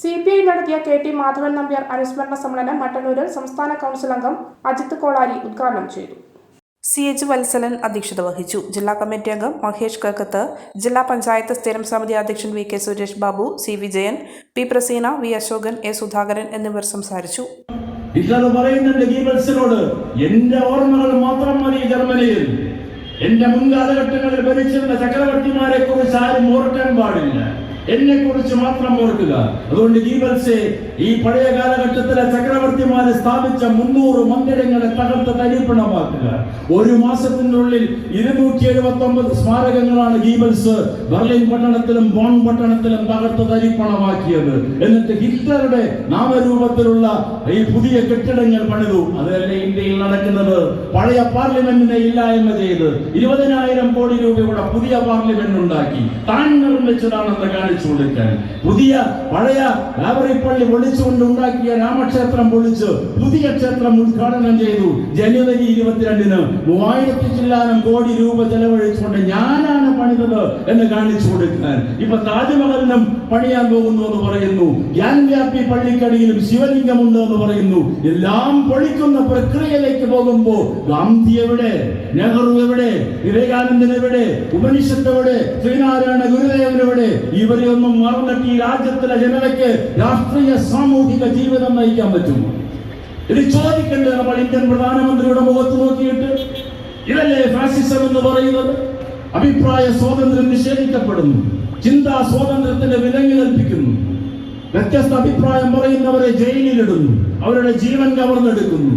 C P I നടത്തിയ K T Madhavan Nambiar അനുസ്മരണ സമ്മേളനം മട്ടന്നൂരിൽ സംസ്ഥാന കൗൺസിൽ അംഗം അജിത് കോളാരി ഉദ്ഘാടനം ചെയ്തു. സി എച്ച് വത്സലൻ അധ്യക്ഷത വഹിച്ചു. ജില്ലാ കമ്മിറ്റി അംഗം മഹേഷ് കക്കത്ത് ജില്ലാ പഞ്ചായത്ത് സ്ഥിരം സമിതി അധ്യക്ഷൻ V K Suresh Babu C Vijayan P Praseena V Ashokan A Sudhakaran എന്നിവർ സംസാരിച്ചു. ഹിറ്റ്ലർ പറയുന്നുണ്ട് ഗീബൽസിനോട് എന്റെ ഓർമ്മകൾ മാത്രം മതി ജർമ്മനിയിൽ. എന്റെ മുൻകാലഘട്ടങ്ങളിൽ ഭരിച്ചിരുന്ന ചക്രവർത്തിമാരെ കുറിച്ച് ആരും ഓർക്കാൻ പാടില്ല. എന്നെ കുറിച്ച് മാത്രം ഓർക്കുക. അതുകൊണ്ട് ഗീബൽസെ ഈ പഴയ കാലഘട്ടത്തിലെ ചക്രവർത്തിമാരെ സ്ഥാപിച്ച മുന്നൂറ് മന്ദിരങ്ങളെ തകർത്ത് തരിപ്പണമാക്കുക. ഒരു മാസത്തിനുള്ളിൽ ഇരുന്നൂറ്റി എഴുപത്തി ഒമ്പത് സ്മാരകങ്ങളാണ് ഗീബൽസ് ബർലിൻ പട്ടണത്തിലും ബോൺ പട്ടണത്തിലും തകർത്ത് തരിപ്പണമാക്കിയത്. എന്നിട്ട് ഹിറ്റ്ലറുടെ നാമരൂപത്തിലുള്ള ഈ പുതിയ കെട്ടിടങ്ങൾ പണിതു. അതല്ലേ ഇന്ത്യയിൽ നടക്കുന്നത്? പഴയ പാർലമെന്റിനെ ഇല്ലായ്മ ചെയ്ത് ഇരുപതിനായിരം കോടി രൂപയുടെ പുതിയ പാർലമെന്റ് ഉണ്ടാക്കി താൻ നിർമ്മിച്ചതാണെന്ന് കാണിച്ചു കൊടുക്കാൻ പുതിയ പഴയ ലാബറി പള്ളി പൊളിച്ചുകൊണ്ട് ഉണ്ടാക്കിയ രാമക്ഷേത്രം പൊളിച്ച് പുതിയ ക്ഷേത്രം ഉദ്ഘാടനം ചെയ്തു. ജനുവരി ഇരുപത്തിരണ്ടിന് മൂവായിരത്തി ചില്ലാനം കോടി രൂപ ചെലവഴിച്ചുകൊണ്ട് ഞാനാണ് പണിതത് എന്ന് കാണിച്ചു കൊടുക്കാൻ. ഇപ്പൊ താജ്മഹലിനും പണിയാൻ പോകുന്നു എന്ന് പറയുന്നു. ഗ്യാൻവ്യാപി പള്ളിക്കടിയിലും ശിവലിംഗമുണ്ട് എന്ന് പറയുന്നു. എല്ലാം പൊളിക്കുന്ന പ്രക്രിയയിലേക്ക് പോകുമ്പോ ഗാന്ധി എവിടെ നെഹ്റു എവിടെ? വിവേകാനന്ദൻ എവിടെ? ഉപനിഷത്ത് എവിടെ? ശ്രീനാരായണ എവിടെ ഇവരെ ഒന്നും മറന്നിട്ട് ഈ രാജ്യത്തിലെ ജനതയ്ക്ക് രാഷ്ട്രീയ സാമൂഹിക ജീവിതം നയിക്കാൻ പറ്റും ഇത് ചോദിക്കേണ്ടത് നമ്മൾ ഇന്ത്യൻ പ്രധാനമന്ത്രിയുടെ മുഖത്ത് നോക്കിയിട്ട് ഇതല്ലേ ഫാസിസം എന്ന് പറയുന്നത്? അഭിപ്രായ സ്വാതന്ത്ര്യം നിഷേധിക്കപ്പെടുന്നു ചിന്താ സ്വാതന്ത്ര്യത്തിന്റെ വിലങ്ങി കൽപ്പിക്കുന്നു. വ്യത്യസ്ത അഭിപ്രായം പറയുന്നവരെ ജയിലിലിടുന്നു അവരുടെ ജീവൻ കവർന്നെടുക്കുന്നു.